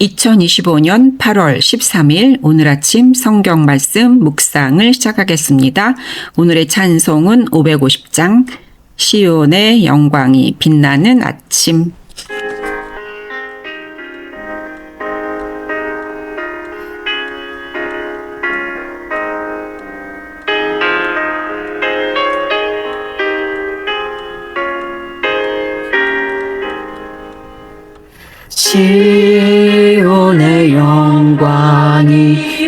2025년 8월 13일 오늘 아침 성경 말씀 묵상을 시작하겠습니다. 오늘의 찬송은 550장 시온의 영광이 빛나는 아침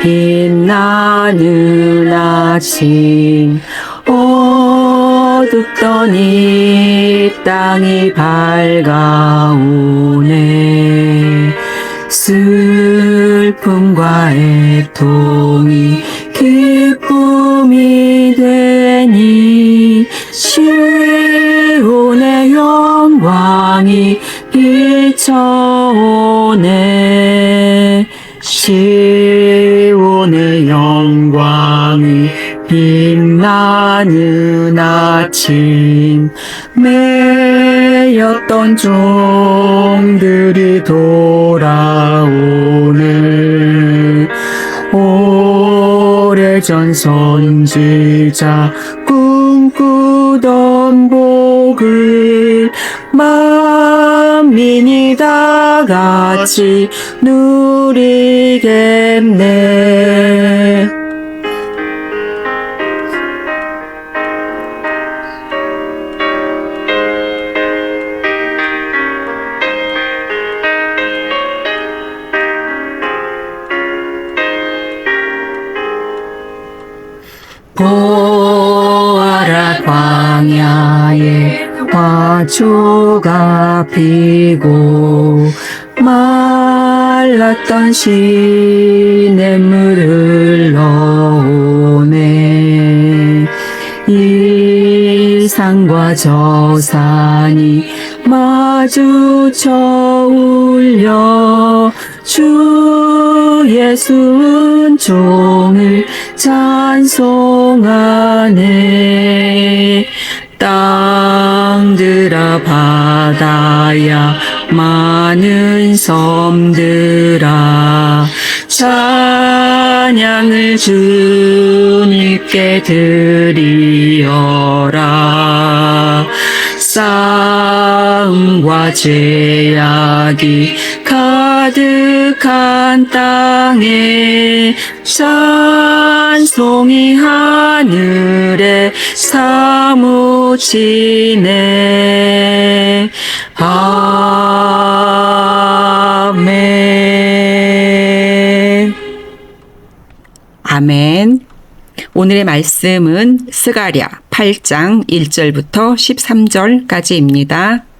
빛나는 아침 어둡던 이 땅이 밝아오네. 슬픔과 애통이 기쁨이 되니 시온의 영광이 비춰오네 시온의 영광이 빛나는 아침 매였던 종들이 돌아오네 오래전 선지자 꿈꾸던 복을 만민이 다 같이 누리겠네. 보아라 광야에 화초가 피고 말랐던 시냇물을 흘러오네. 이 산과 저 산이 마주쳐 울려 주 예수는 종을 찬송하네 땅들아 바다야 많은 섬들아 찬양을 주님께 드리어라. 싸움과 제약이 가득한 땅에 찬송이 하늘에 사무치네 아멘 아멘. 오늘의 말씀은 스가랴 8장 1절부터 13절까지입니다.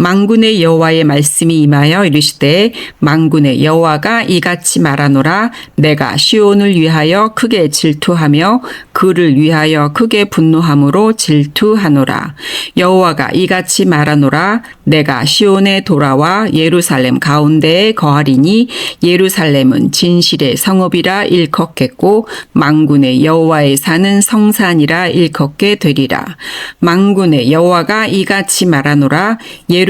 망군의 여호와의 말씀이 임하여 이르시되 망군의 여호와가 이같이 말하노라. 내가 시온을 위하여 크게 질투하며 그를 위하여 크게 분노함으로 질투하노라. 여호와가 이같이 말하노라. 내가 시온에 돌아와 예루살렘 가운데에 거하리니 예루살렘은 진실의 성읍이라 일컫겠고 망군의 여호와의 사는 성산이라 일컫게 되리라. 망군의 여호와가 이같이 말하노라. 예루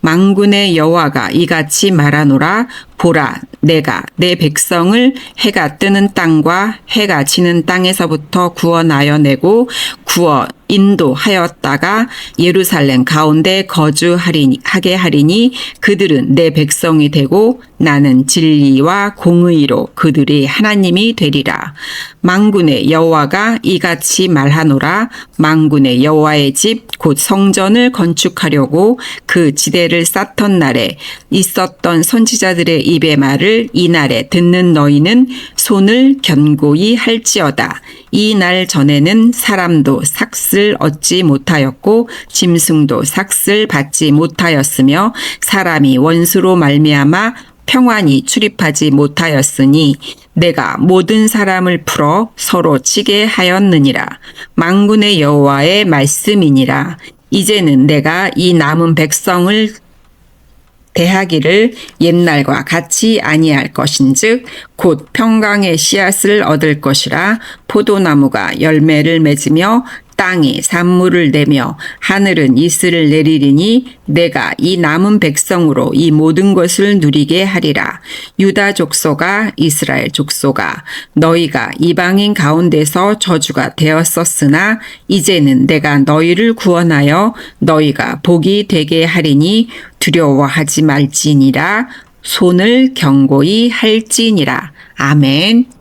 망군의 여호와가 이같이 말하노라. 보라 내가 내 백성을 해가 뜨는 땅과 해가 지는 땅에서부터 구원하여 내고 구워 인도하였다가 예루살렘 가운데 거주하리니 하게 하리니 그들은 내 백성이 되고 나는 진리와 공의로 그들이 하나님이 되리라. 망군의 여호와가 이같이 말하노라. 망군의 여호와의 집 곧 성전을 건축하려고 그 지대를 쌓던 날에 있었던 선지자들의 입의 말을 이 날에 듣는 너희는 손을 견고히 할지어다. 이 날 전에는 사람도 삭슬 얻지 못하였고 짐승도 삭슬 받지 못하였으며 사람이 원수로 말미암아 평안히 출입하지 못하였으니 내가 모든 사람을 풀어 서로 치게 하였느니라. 망군의 여호와의 말씀이니라. 이제는 내가 이 남은 백성을 대하기를 옛날과 같이 아니할 것인즉 곧 평강의 씨앗을 얻을 것이라 포도나무가 열매를 맺으며 땅이 산물을 내며 하늘은 이슬을 내리리니 내가 이 남은 백성으로 이 모든 것을 누리게 하리라. 유다 족소가 이스라엘 족소가 너희가 이방인 가운데서 저주가 되었었으나 이제는 내가 너희를 구원하여 너희가 복이 되게 하리니 두려워하지 말지니라. 손을 경고히 할지니라. 아멘.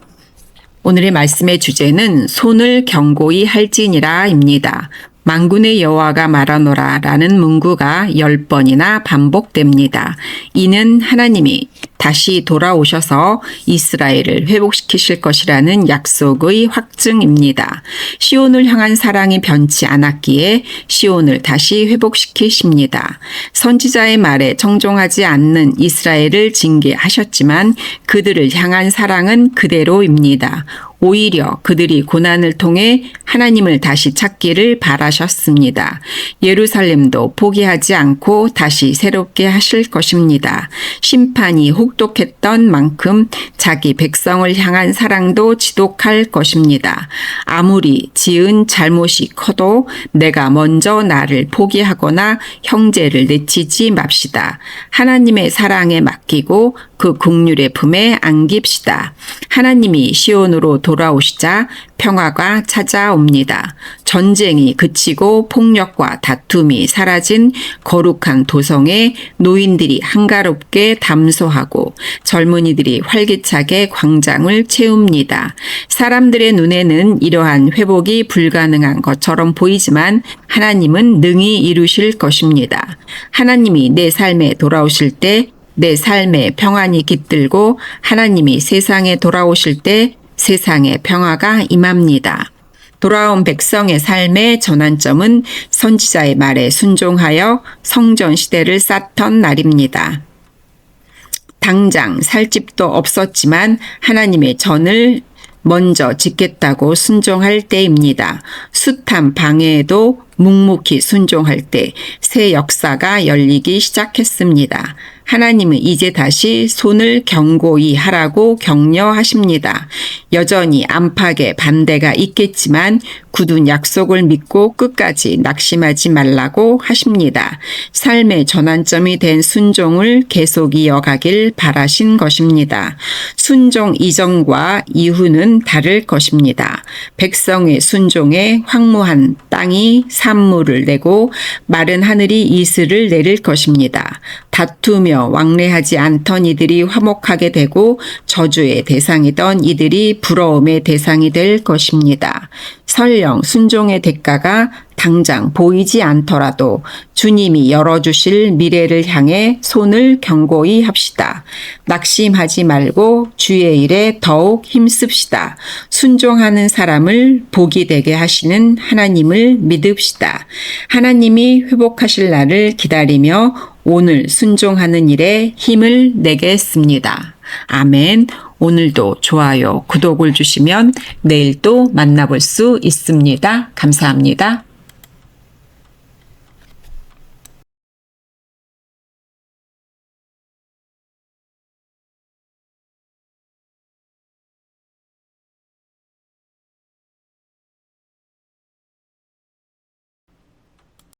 오늘의 말씀의 주제는 손을 경고히 할지니라입니다. 망군의 여호와가 말하노라 라는 문구가 열 번이나 반복됩니다. 이는 하나님이 다시 돌아오셔서 이스라엘을 회복시키실 것이라는 약속의 확증입니다. 시온을 향한 사랑이 변치 않았기에 시온을 다시 회복시키십니다. 선지자의 말에 청종하지 않는 이스라엘을 징계하셨지만 그들을 향한 사랑은 그대로입니다. 오히려 그들이 고난을 통해 하나님을 다시 찾기를 바라셨습니다. 예루살렘도 포기하지 않고 다시 새롭게 하실 것입니다. 심판이 혹독했던 만큼 자기 백성을 향한 사랑도 지독할 것입니다. 아무리 지은 잘못이 커도 내가 먼저 나를 포기하거나 형제를 내치지 맙시다. 하나님의 사랑에 맡기고 그 국률의 품에 안깁시다. 하나님이 시온으로 돌아오시자 평화가 찾아옵니다. 전쟁이 그치고 폭력과 다툼이 사라진 거룩한 도성에 노인들이 한가롭게 담소하고 젊은이들이 활기차게 광장을 채웁니다. 사람들의 눈에는 이러한 회복이 불가능한 것처럼 보이지만 하나님은 능히 이루실 것입니다. 하나님이 내 삶에 돌아오실 때 내 삶에 평안이 깃들고 하나님이 세상에 돌아오실 때 세상에 평화가 임합니다. 돌아온 백성의 삶의 전환점은 선지자의 말에 순종하여 성전 시대를 쌓던 날입니다. 당장 살 집도 없었지만 하나님의 전을 먼저 짓겠다고 순종할 때입니다. 숱한 방해에도 묵묵히 순종할 때 새 역사가 열리기 시작했습니다. 하나님은 이제 다시 손을 경고히 하라고 격려하십니다. 여전히 안팎에 반대가 있겠지만 굳은 약속을 믿고 끝까지 낙심하지 말라고 하십니다. 삶의 전환점이 된 순종을 계속 이어가길 바라신 것입니다. 순종 이전과 이후는 다를 것입니다. 백성의 순종에 황무한 땅이 산물을 내고 마른 하늘이 이슬을 내릴 것입니다. 다투 며 왕래하지 않던 이들이 화목하게 되고 저주의 대상이던 이들이 부러움의 대상이 될 것입니다. 설령 순종의 대가가 당장 보이지 않더라도 주님이 열어주실 미래를 향해 손을 경고히 합시다. 낙심하지 말고 주의 일에 더욱 힘씁시다. 순종하는 사람을 복이 되게 하시는 하나님을 믿읍시다. 하나님이 회복하실 날을 기다리며 오늘 순종하는 일에 힘을 내겠습니다. 아멘. 오늘도 좋아요, 구독을 주시면 내일 또 만나볼 수 있습니다. 감사합니다.